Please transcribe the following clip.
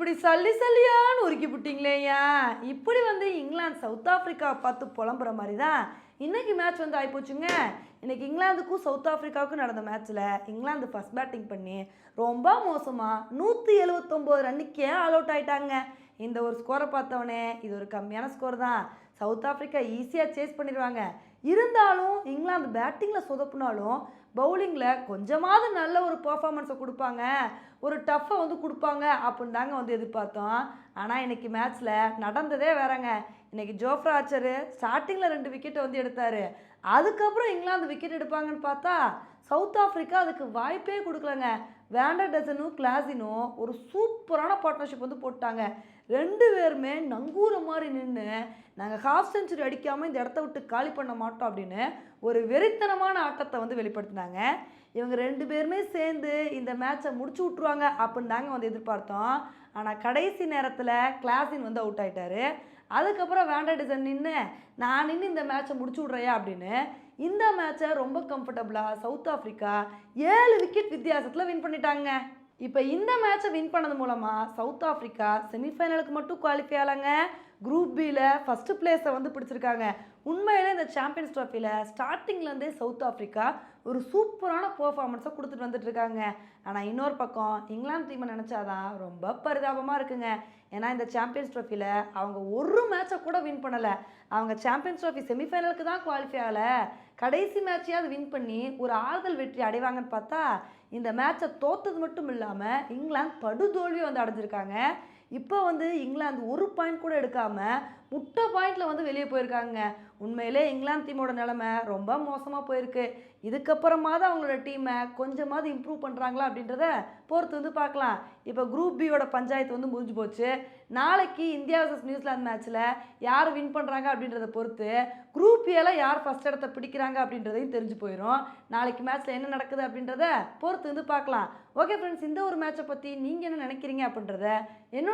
இப்படி சல்லி சல்லியான்னு உருக்கி விட்டீங்களேயா இப்படி வந்து இங்கிலாந்து சவுத் ஆஃப்ரிக்கா பார்த்து புலம்புற மாதிரி தான் இன்னைக்கு மேட்ச் வந்து ஆகிப்போச்சுங்க இன்னைக்கு இங்கிலாந்துக்கும் சவுத் ஆஃப்ரிக்காவுக்கும் நடந்த மேட்ச்சில் இங்கிலாந்து ஃபஸ்ட் பேட்டிங் பண்ணி ரொம்ப மோசமாக நூற்றி எழுபத்தொம்போது ரன்னுக்கே ஆல் அவுட் ஆயிட்டாங்க. இந்த ஒரு ஸ்கோரை பார்த்தவொடனே இது ஒரு கம்மியான ஸ்கோர் தான். சவுத் ஆஃப்ரிக்கா ஈஸியாக சேஸ் பண்ணிடுவாங்க. இருந்தாலும் இங்கிலாந்து பேட்டிங்கில் சொதப்புனாலும் பவுலிங்கில் கொஞ்சமாவது நல்ல ஒரு பர்ஃபார்மன்ஸை கொடுப்பாங்க. ஒரு டஃப்பை வந்து கொடுப்பாங்க அப்படின்னு தாங்க வந்து எதிர்பார்த்தோம். ஆனால் இன்னைக்கு மேட்ச்சில் நடந்ததே வேறங்க. இன்னைக்கு ஜோஃப்ரா ஆச்சர் ஸ்டார்டிங்கில் ரெண்டு விக்கெட்டை வந்து எடுத்தார். அதுக்கப்புறம் இங்கிலாந்து விக்கெட் எடுப்பாங்கன்னு பார்த்தா சவுத் ஆஃப்ரிக்கா அதுக்கு வாய்ப்பே கொடுக்கலங்க. வேண்டர் டசனும் கிளாஸினும் ஒரு சூப்பரான பார்ட்னர்ஷிப் வந்து போட்டாங்க. ரெண்டு பேருமே நங்கூர மாதிரி நின்று நாங்கள் ஹாஃப் செஞ்சுரி அடிக்காமல் இந்த இடத்த விட்டு காலி பண்ண மாட்டோம் அப்படின்னு ஒரு வெறித்தனமான ஆட்டத்தை வந்து வெளிப்படுத்தினாங்க. இவங்க ரெண்டு பேருமே சேர்ந்து இந்த மேட்சை முடிச்சு விட்ருவாங்க அப்படின்னு தாங்க வந்து எதிர்பார்த்தோம். ஆனால் கடைசி நேரத்தில் கிளாஸின் வந்து அவுட் ஆகிட்டாரு அதுக்கப்புறம் வேண்டர் டிசன் நின்று நான் நின்று இந்த மேட்சை முடிச்சு விட்றையா அப்படின்னு இந்த மேட்சை ரொம்ப கம்ஃபர்டபுளாக சவுத் ஆஃப்ரிக்கா ஏழு விக்கெட் வித்தியாசத்தில் வின் பண்ணிட்டாங்க. இப்போ இந்த மேட்சை வின் பண்ணது மூலமாக சவுத் ஆஃப்ரிக்கா செமிஃபைனலுக்கு மட்டும் குவாலிஃபை ஆகலைங்க. குரூப் பியில் ஃபஸ்ட்டு பிளேஸை வந்து பிடிச்சிருக்காங்க. உண்மையிலே இந்த சாம்பியன்ஸ் ட்ராஃபியில் ஸ்டார்டிங்லேருந்தே சவுத் ஆஃப்ரிக்கா ஒரு சூப்பரான பர்ஃபார்மன்ஸை கொடுத்துட்டு வந்துட்டு இருக்காங்க. ஆனால் இன்னொரு பக்கம் இங்கிலாந்து டீமை நினச்சாதான் ரொம்ப பரிதாபமாக இருக்குங்க. ஏன்னா இந்த சாம்பியன்ஸ் ட்ராஃபியில் அவங்க ஒரு மேட்சை கூட வின் பண்ணலை. அவங்க சாம்பியன்ஸ் ட்ராஃபி செமிஃபைனலுக்கு தான் குவாலிஃபை ஆகலை. கடைசி மேட்சையாவது வின் பண்ணி ஒரு ஆறுதல் வெற்றி அடைவாங்கன்னு பார்த்தா இந்த மேட்சை தோத்தது மட்டும் இல்லாமல் இங்கிலாந்து படுதோல்வி வந்து அடைஞ்சிருக்காங்க. இப்போ வந்து இங்கிலாந்து ஒரு பாயிண்ட் கூட எடுக்காமல் முட்டை பாயிண்டில் வந்து வெளியே போயிருக்காங்க. உண்மையிலே இங்கிலாந்து டீமோட நிலமை ரொம்ப மோசமாக போயிருக்கு. இதுக்கப்புறமாவது அவங்களோட டீமை கொஞ்சமாவது இம்ப்ரூவ் பண்ணுறாங்களா அப்படின்றத பொறுத்து வந்து பார்க்கலாம். இப்போ குரூப் பியோட பஞ்சாயத்து வந்து முடிஞ்சு போச்சு. நாளைக்கு இந்தியா வர்சஸ் நியூசிலாந்து மேட்ச்சில் யார் வின் பண்ணுறாங்க அப்படின்றத பொறுத்து குரூப் ஏல யார் ஃபஸ்ட் இடத்த பிடிக்கிறாங்க அப்படின்றதையும் தெரிஞ்சு போயிடும் நாளைக்கு மேட்ச்சில் என்ன நடக்குது அப்படின்றத பொறுத்து வந்து பார்க்கலாம். ஓகே ஃப்ரெண்ட்ஸ் இந்த ஒரு மேட்சை பற்றி நீங்கள் என்ன நினைக்கிறீங்க அப்படின்றத